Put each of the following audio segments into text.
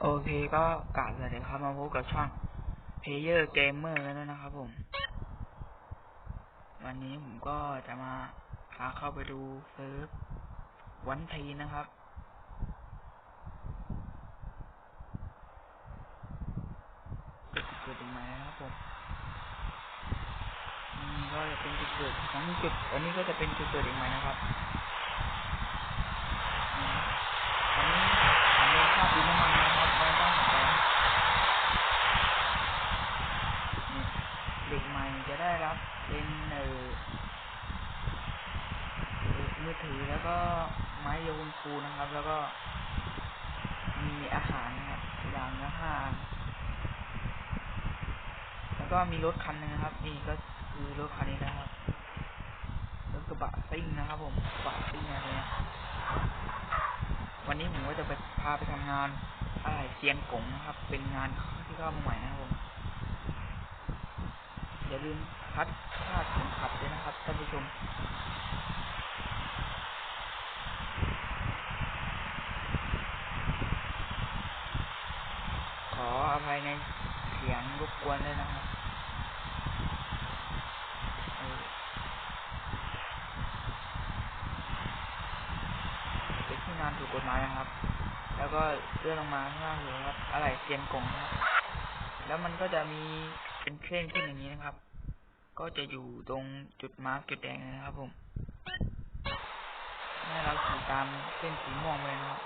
โอเคก็กลับเลยครับมาพบกับช่อง Player Gamer แล้วนะครับผม วันนี้ผมก็จะมาพาเข้าไปดูเซิร์ฟวันทีนะครับ เกิดเกิดตรงไหนนะครับผมอืมก็จะเป็นจุดเกิดของจุด อันนี้ก็จะเป็นจุดเกิดอีกไหมนะครับอืมอันนี้อันนี้ภาพดีน้ำมันนะครับไม่ต้องสนใจนี่เด็กใหม่จะได้รับเป็นเออเอ่อมือถือแล้วก็ไปูนะครับ แล้วก็มีอาหารนะครับอย่างละห้านแล้วก็มีรถคันนึงนะครับ นี่ก็คือรถคันนี้นะครับรถกระบะซิ่งนะครับ ผมกระบะซิ่งอะไรเนี่ยวันนี้ผมก็จะไปพาไปทำงานอะไรเซียนกงนะครับ เป็นงานที่เข้ามาใหม่นะครับผมอย่าลืมพัดคาดเข็มขัดด้วยนะครับท่านผู้ชม ขออภั ยในเสียงรบกวนด้วยนะครับเป็นที่งานถูกกฎหมายนะครับ แล้วก็เลื่อนลงมาข้างล่างเลยครับ อะไรเซียนกงนะครับ แล้วมันก็จะมีเป็นเคร่งขึ้นอย่างนี้นะครับ ก็จะอยู่ตรงจุดมาร์กจุดแดงนะครับผมให้เราขี่ตามเส้นสีม่วงไปนะครับ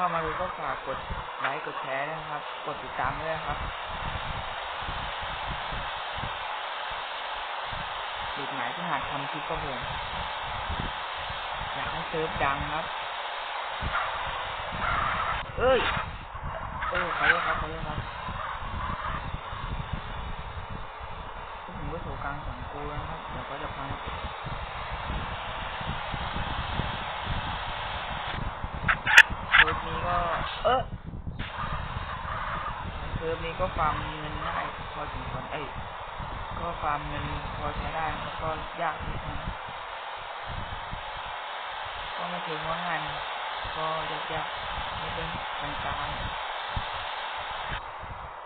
เข้ามาดูก็ฝากกดไลค์กดแชร์นะครับ กดติดตามด้วยครับจุดหมายที่หาทำคลิปก็ผมอยากให้เซิร์ฟดังครับ เอ้ย เออขอโทษครับขอโทษครับผมก็โถกลางสองกูนะครับ เดี๋ยวก็จะพังเซิร์ฟนี้ก็ เออเซิร์ฟนี้ก็ฟาร์มเงินง่ายพอสมควรเอ้ยก็ฟาร์มเงินพอใช้ได้นะครับก็ยากนิดนึงก็ไม่ถึงว่างานก็ยากยากนิดนึงกลาง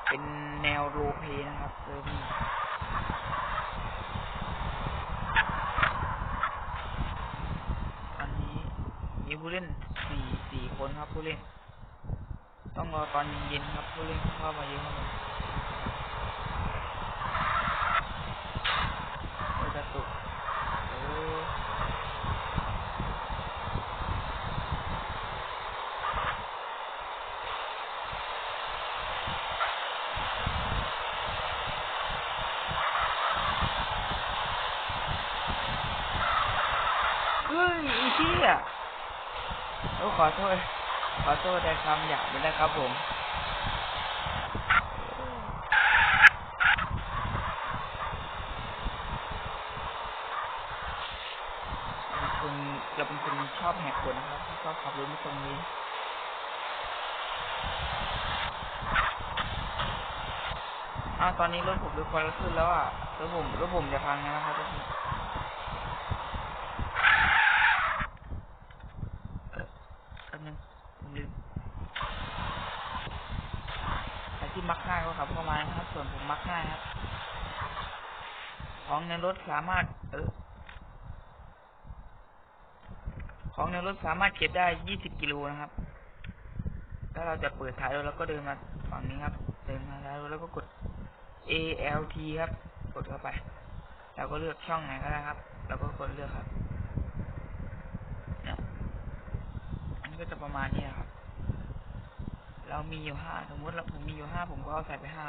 เป็นแนวโรเพนะครับเซิร์ฟนี้ตอนนี้มีผู้เล่นสี่สี่คนครับผู้เล่น รอตอนเย็นครับผู้เล่นเข้ามาเยอะมโอ้ยกระตุกโอ้เฮ้ยอีเชี่ยโอ้ขอโทษ ขอโทษในคำหยาบด้วยนะครับผมเป็นคนเราเป็นคนชอบแหกกฎนะครับชอบขับรถไม่ตรงนี้อ้าตอนนี้รถผมเป็นคนละขึ้นแล้วอะรถผมรถผมจะพังแล้นะครับทุกคนเออแป๊บนึงผมลืมใครที่มักง่ายก็ขับเข้า มานะครับ ส่วนผมมักง่ายครับ ของในรถสามารถ เออ ของในรถสามารถเก็บได้20กิโลนะครับ ถ้าเราจะเปิดท้ายรถแล้วก็เดินมาฝั่งนี้ครับ เดินมาท้ายรถแล้วก็กด A L T ครับ กดเข้าไป เราก็เลือกช่องไหนก็ได้ครับแล้วก็กดเลือกครับเนี่ยอันก็จะประมาณนี้ครับ เรามีอยู่ห้าสมมติเราผมมีอยู่ห้าผมก็เอาใส่ไปห้า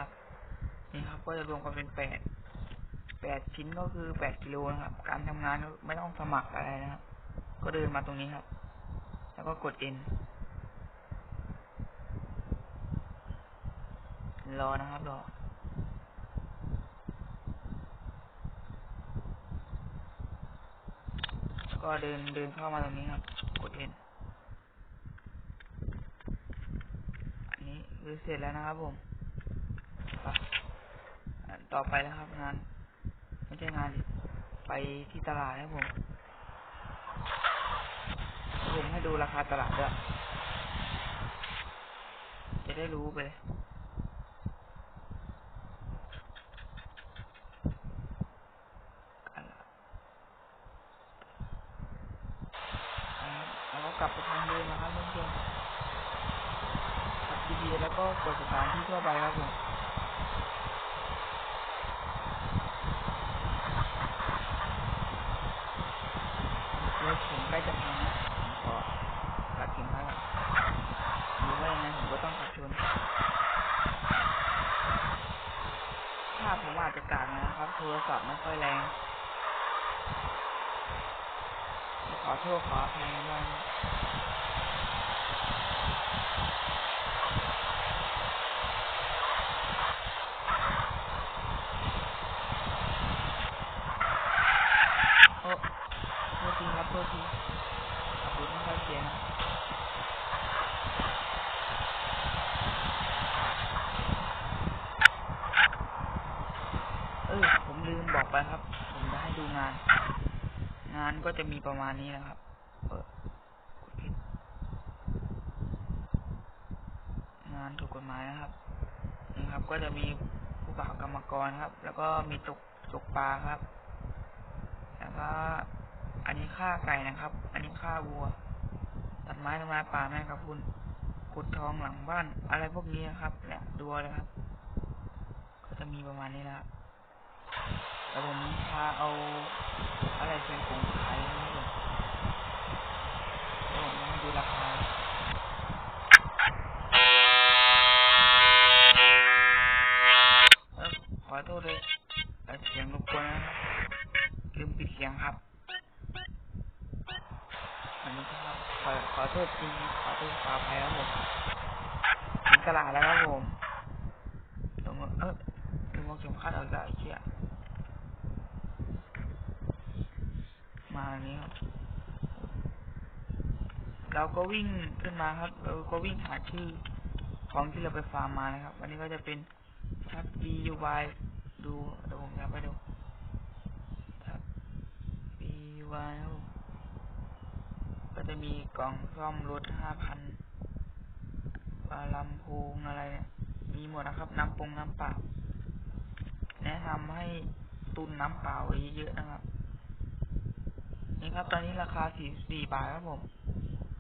นี่ครับ ก็จะรวมกันเป็นแปดแปดชิ้นก็คือแปดกิโลนะครับ การทำงานไม่ต้องสมัครอะไรนะครับ ก็เดินมาตรงนี้ครับ แล้วก็กด N รอนะครับรอแล้วก็เดินเดินเข้ามาตรงนี้ครับ กด N คือเสร็จแล้วนะครับ ผมต่อไปนะครับงานไม่ใช่งานไปที่ตลาดนะผมผมให้ดูราคาตลาดด้วยจะได้รู้ไปเลยตลาดนะครับแล้วก็กลับไปทางเดิมนะครับเพื่อนๆ ดีๆแล้วก็กดสถานที่ทั่วไปครับผมรถผมใกล้จะพังแล้วผมขอตัดกิ่งไม้ก่อนหรือว่ายังไงผมก็ต้องขับชนภาพผมอาจจะกากนะครับ โทรศัพท์ไม่ค่อยแรงขอโทษขออภัยด้วยนะโอ้โทษทีครับโทษทีขับรถไม่ค่อยเก่งนะ เออผมลืมบอกไปครับ ผมจะให้ดูงาน งาน ก็จะมีประมาณนี้นะครับ เปิดกดผิดงานถูกกฎหมายนะครับนี่ครับ ก็จะมีผู้บ่าวกรรมกรครับ แล้วก็มีตกตกปลาครับ แล้วก็อันนี้ฆ่าไก่นะครับ อันนี้ฆ่าวัว ตัดไม้ทำลายป่าแม่ครับคุณขุดทองหลังบ้าน อะไรพวกนี้นะครับเนี่ยดูเอาเลยครับ ก็จะมีประมาณนี้นะครับ แล้วผมพาเอาอะไรเป็นผงขายนี่เลยแล้วผมดูราคาเออขอโทษเลยเสียงรบกวนนะครับลืมปิดเสียงครับอันนี้ครับขอขอโทษจริงขอโทษขออภัยครับผมถึงตลาดแล้วครับผมตรงเออลืมเอาเข็มขัดออกจากไอ้เชี่ย มาอย่างนี้ครับเราก็วิ่งขึ้นมาครับ เราก็วิ่งหาชื่อของที่เราไปฟาร์มมานะครับ วันนี้ก็จะเป็นทับ B U Y ดูเดี๋ยวผมจะไปดูทับ B U Y ครับก็จะมีกล่องซ่อมรถห้าพันปลาลำโพงอะไรเนี่ยมีหมดนะครับ น้ำปงน้ำเปล่า แนะนำให้ตุนน้ำเปล่าเยอะๆนะครับ นี่ครับ ตอนนี้ราคา 44 บาทครับผม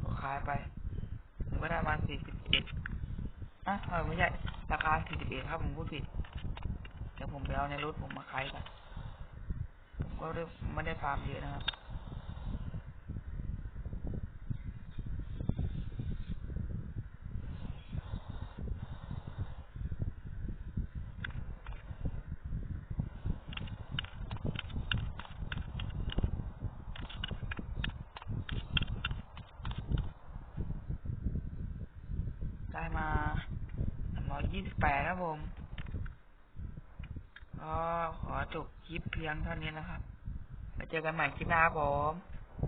ก็ขายไปผมก็ได้มาณ41อะเออไม่ใช่ ราคา 41 ครับ ผมพูดผิด เดี๋ยวผมไปเอาในรถผมมาขายกันผมก็ไม่ได้ฟาร์มเยอะนะครับ ได้มา128ครับผมก็ขอจบคลิปเพียงเท่านี้นะครับแล้วเจอกันใหม่คลิปหน้าครับผม